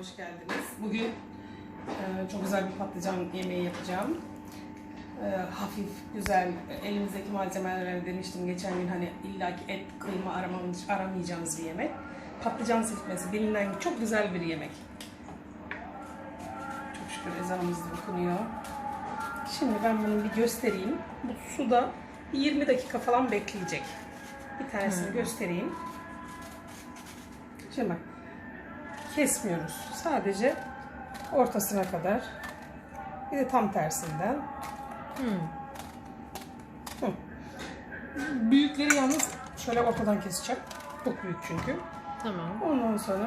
hoş geldiniz. Bugün e, çok güzel bir patlıcan yemeği yapacağım. E, hafif, güzel, elimizdeki malzemelerle demiştim geçen gün hani illaki et, kıyma aramamız, aramayacağımız bir yemek. Patlıcan silkmesi bilinen çok güzel bir yemek. Çok şükür ezanımız da okunuyor. Şimdi ben bunu bir göstereyim. Bu suda bir 20 dakika falan bekleyecek. Bir tanesini göstereyim. Şimdi bak kesmiyoruz. Sadece ortasına kadar. Bir de tam tersinden. Hmm. Hı. Büyükleri yalnız şöyle ortadan keseceğim. Çok büyük çünkü. Tamam. Ondan sonra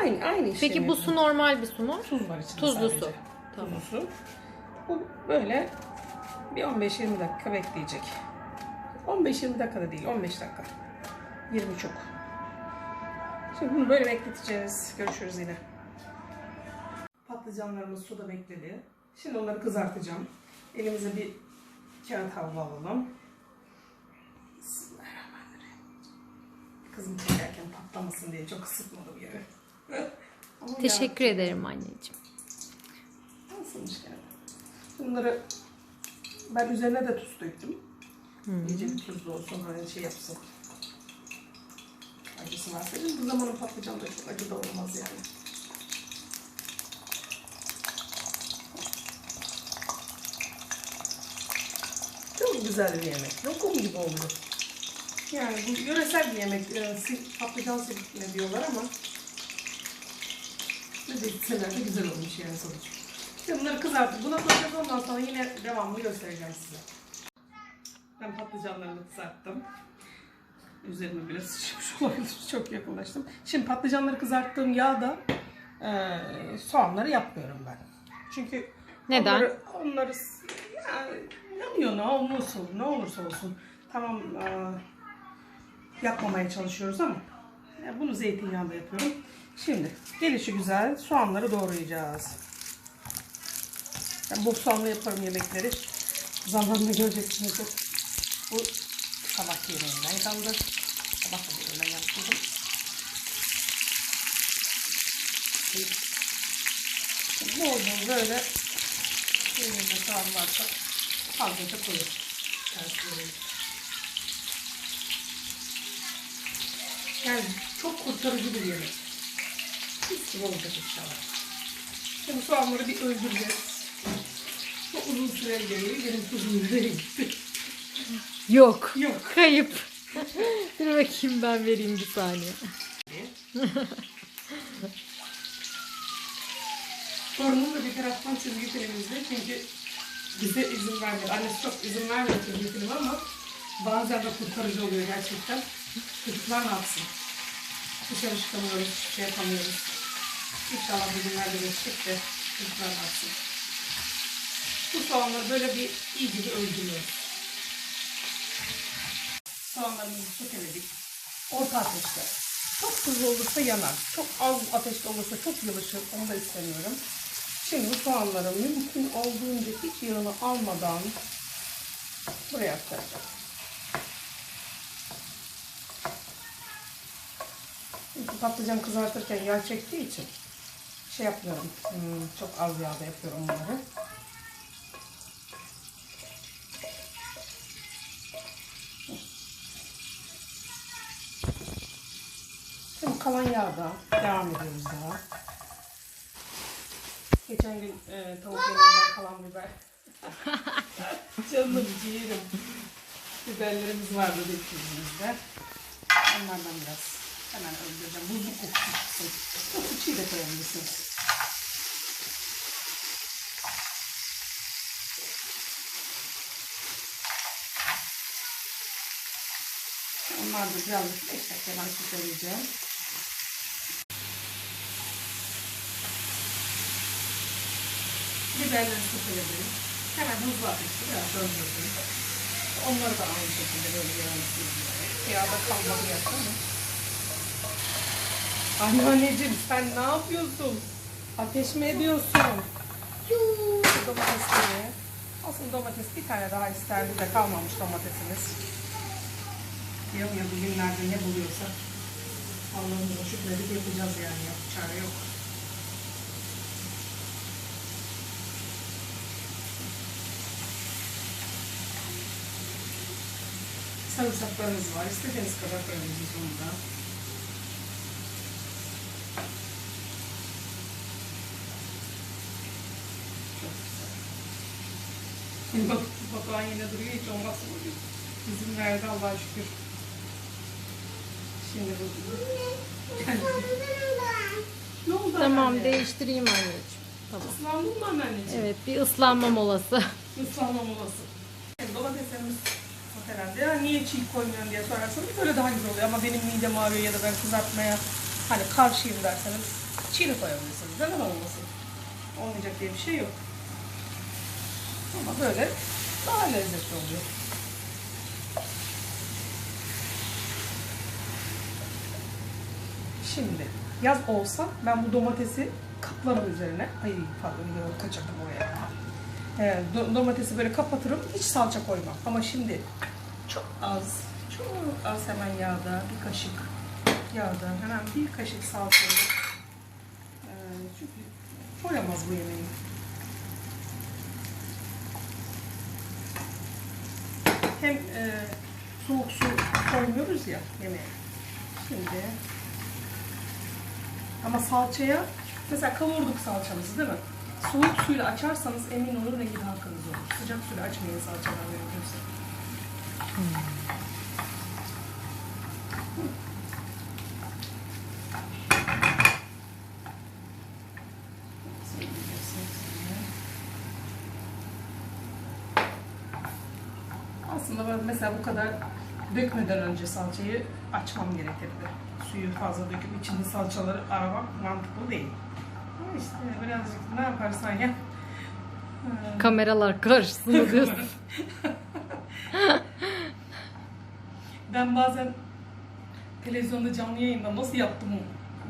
aynı aynı işlemi Peki bu su normal bir su mu? tuz var içinde Tuzlu sadece. su. Tamam. Tuzlu su. Bu böyle bir 15-20 dakika bekleyecek. 15-20 dakika da değil, 15 dakika. 20 çok. Şimdi bunu böyle bekleteceğiz. Görüşürüz yine. Patlıcanlarımız suda bekledi. Şimdi onları kızartacağım. Elimize bir kağıt havlu alalım. Bismillahirrahmanirrahim. Kızım çekerken patlamasın diye çok ısıtmadım yeri. Teşekkür ederim anneciğim. Nasılmış gene? Bunları ben üzerine de tuz döktüm. İyice bir tuzlu olsun hani şey yapsın. Acısı varsa. Bu zamanın patlıcanı da çok acı da olmaz yani. Çok güzel bir yemek. Lokum gibi oluyor. Yani bu yöresel bir yemek. Yani sil- patlıcan silkme diyorlar ama ne deseler de güzel olmuş yani sonuç. Şimdi bunları kızartıp buna koyacağız ondan sonra yine devamlı göstereceğim size. Ben patlıcanlarımı kızarttım. Üzerine biraz sıçramış olabilir. Çok yakınlaştım. Şimdi patlıcanları kızarttığım yağda eee soğanları yapmıyorum ben. Çünkü Neden? Onları, onları yani yanıyor ne olursa, ne olursa olsun. Tamam eee, yapmamaya çalışıyoruz ama ya bunu zeytinyağında yapıyorum. Şimdi gelişi güzel soğanları doğrayacağız. Ben bol soğanlı yaparım yemekleri. Zamanla göreceksiniz. Bu sabah yemeğinden kaldı. Sabah da böyle yaptım. Bol böyle elimizde soğan varsa fazlaca koyun. Yani çok kurtarıcı bir yemek. Mis gibi olacak inşallah. Şimdi soğanları bir öldüreceğiz. Çok uzun süre geliyor. Benim tuzum nereye gitti? Yok. Yok. Kayıp. Dur bakayım ben vereyim bir saniye. Torunum da bir taraftan çizgi filmimizde çünkü bize izin vermiyor. Annesi çok izin vermiyor çizgi film ama bazen de kurtarıcı oluyor gerçekten. Çocuklar ne yapsın? Dışarı çıkamıyoruz, hiçbir şey yapamıyoruz. İnşallah bugünlerde geçecek de çocuklar ne yapsın? Bu soğanları böyle bir iyice bir öldürüyoruz. Soğanlarımızı soteledik. Orta ateşte. Çok tuzlu olursa yanar. Çok az ateşte olursa çok yılışır. Onu da istemiyorum. Şimdi bu soğanları mümkün olduğunca hiç yağını almadan buraya aktaracağım. Çünkü patlıcan kızartırken yağ çektiği için şey yapmıyorum. hmm, çok az yağda yapıyorum bunları. Kalan yağda devam ediyoruz daha. Geçen gün e, tavuk yemeğinden kalan biber. Canım ciğerim. Biberlerimiz vardı döktüğümüzde. Onlardan biraz hemen öldüreceğim. Buzlu kokusu çıksın. Çok çiğ de koyabilirsiniz. Onlar da birazcık 5 dakika ben Biberleri süsleyebilirim. Hemen hızlı ateşte biraz döndürdüm. Onları da aynı şekilde böyle süzülerek. Yağda kalmadı yapsana. Anneanneciğim sen ne yapıyorsun? Ateş mi ediyorsun? Yuuu domatesleri. Aslında domates bir tane daha isterdi de kalmamış domatesimiz. Diyorum ya bugünlerde ne buluyorsa Allah'ımıza şükredip yapacağız yani. Yok, çare yok. Sarımsaklarımız var. İstediğiniz kadar koyabilirsiniz onu da. Çok güzel. Şimdi bak, Batuhan yine duruyor. Hiç olmazsa bugün. İzin verdi Allah'a şükür. Şimdi bu. ne oldu Tamam anneanne? değiştireyim anneciğim. Tamam. Islandın mı anneciğim? Evet bir ıslanma molası. Islanma molası. Domateslerimiz yok herhalde. Ya niye çiğ koymuyorsun diye sorarsanız böyle daha güzel oluyor. Ama benim midem ağrıyor ya da ben kızartmaya hani karşıyım derseniz çiğ de koyabilirsiniz. Neden olmasın? Olmayacak diye bir şey yok. Ama böyle daha lezzetli oluyor. Şimdi yaz olsa ben bu domatesi kaplarım üzerine. Ay pardon kaçırdım oraya. Ee, do- domatesi böyle kapatırım. Hiç salça koymam. Ama şimdi çok az, çok az hemen yağda bir kaşık yağda hemen bir kaşık salçayı ee, çünkü koyamaz bu yemeği. Hem e, soğuk su koymuyoruz ya yemeğe. Şimdi ama salçaya mesela kavurduk salçamızı değil mi? Soğuk suyla açarsanız emin olun rengi daha olur. Sıcak suyla açmayın salçadan mümkünse. Aslında ben mesela bu kadar dökmeden önce salçayı açmam gerekirdi. Suyu fazla döküp içinde salçaları aramak mantıklı değil. Ama işte birazcık ne yaparsan yap. Kameralar karşısında diyorsun. Ben bazen televizyonda canlı yayında nasıl yaptım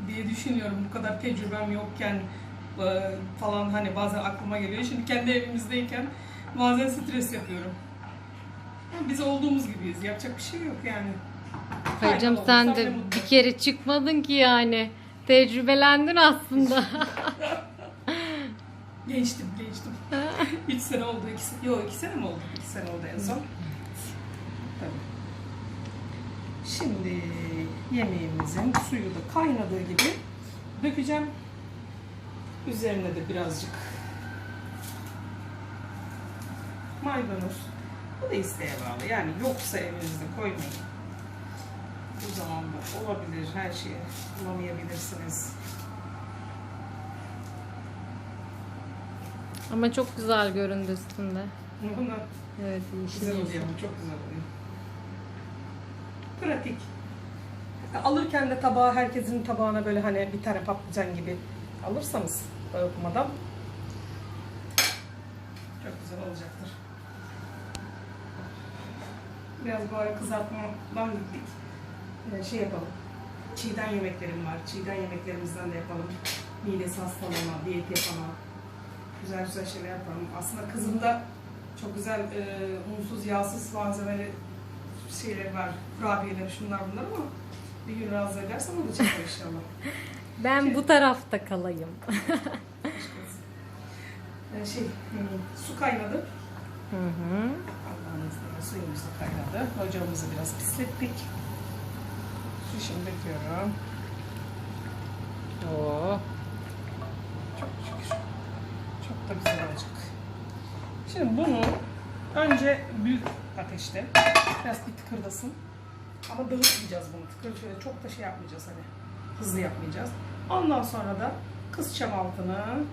diye düşünüyorum bu kadar tecrübem yokken e, falan hani bazen aklıma geliyor. Şimdi kendi evimizdeyken bazen stres yapıyorum. Biz olduğumuz gibiyiz. Yapacak bir şey yok yani. Hayır canım Faydalı sen de bir kere çıkmadın ki yani. Tecrübelendin aslında. Gençtim, gençtim. 3 sene oldu, 2 sene, yok 2 sene mi oldu? 2 sene oldu en son. Tabii. Şimdi yemeğimizin suyu da kaynadığı gibi dökeceğim. Üzerine de birazcık maydanoz. Bu da isteğe bağlı. Yani yoksa evinizde koymayın. Bu zaman da olabilir. Her şeye bulamayabilirsiniz. Ama çok güzel göründü üstünde. Bunu Evet yeşil Güzel oluyor çok güzel oluyor. Pratik. Alırken de tabağa herkesin tabağına böyle hani bir tane patlıcan gibi alırsanız dağıtmadan çok güzel olacaktır. Biraz bu ara kızartmadan gittik. Ee, şey yapalım. Çiğden yemeklerim var. Çiğden yemeklerimizden de yapalım. Midesi hastalama, diyet yapana. Güzel güzel şeyler yapalım. Aslında kızım da çok güzel e, unsuz, yağsız malzemeli şeyler var. Kurabiyeler, şunlar bunlar ama bir gün razı edersem o da çıkar inşallah. Ben bu tarafta kalayım. E, şey, hmm, su kaynadı. Hı hı. Allah'ın izniyle suyumuz da kaynadı. Ocağımızı biraz pislettik. Şimdi döküyorum. Oo. Çok şükür. Çok da güzel olacak. Şimdi bunu önce büyük ateşte biraz bir tıkırdasın. Ama dağıtmayacağız bunu. Tıkır şöyle çok da şey yapmayacağız hani. Hızlı yapmayacağız. Ondan sonra da kısacağım altını.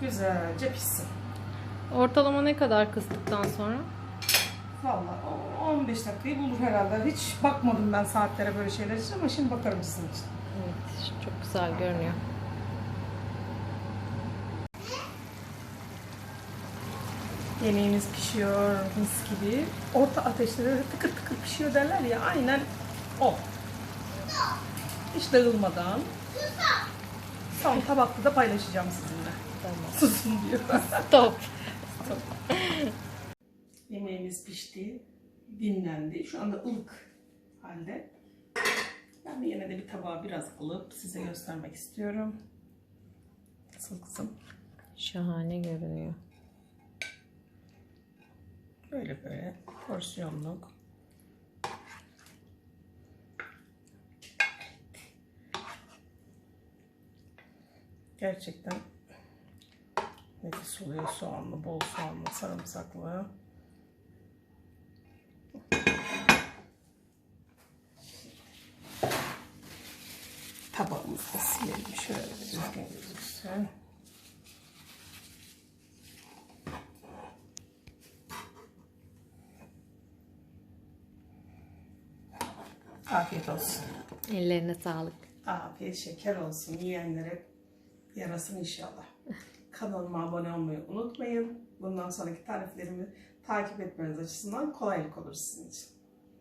Güzelce pişsin. Ortalama ne kadar kıstıktan sonra? Vallahi o 15 dakikayı bulur herhalde. Hiç bakmadım ben saatlere böyle şeyler için ama şimdi bakarım sizin için. Evet çok güzel görünüyor. Yemeğimiz pişiyor mis gibi. Orta ateşte böyle tıkır tıkır pişiyor derler ya aynen o. Hiç dağılmadan. Son tabakta da paylaşacağım sizinle. Tamam. Susun diyor. Stop. Yemeğimiz pişti. Dinlendi. Şu anda ılık halde. Ben de yine de bir tabağa biraz alıp size göstermek istiyorum. Nasıl kızım? Şahane görünüyor. Böyle böyle porsiyonluk. Gerçekten nefis oluyor soğanlı, bol soğanlı, sarımsaklı. Afiyet olsun. Ellerine sağlık. Afiyet şeker olsun yiyenlere yarasın inşallah. Kanalıma abone olmayı unutmayın. Bundan sonraki tariflerimi takip etmeniz açısından kolaylık olur sizin için.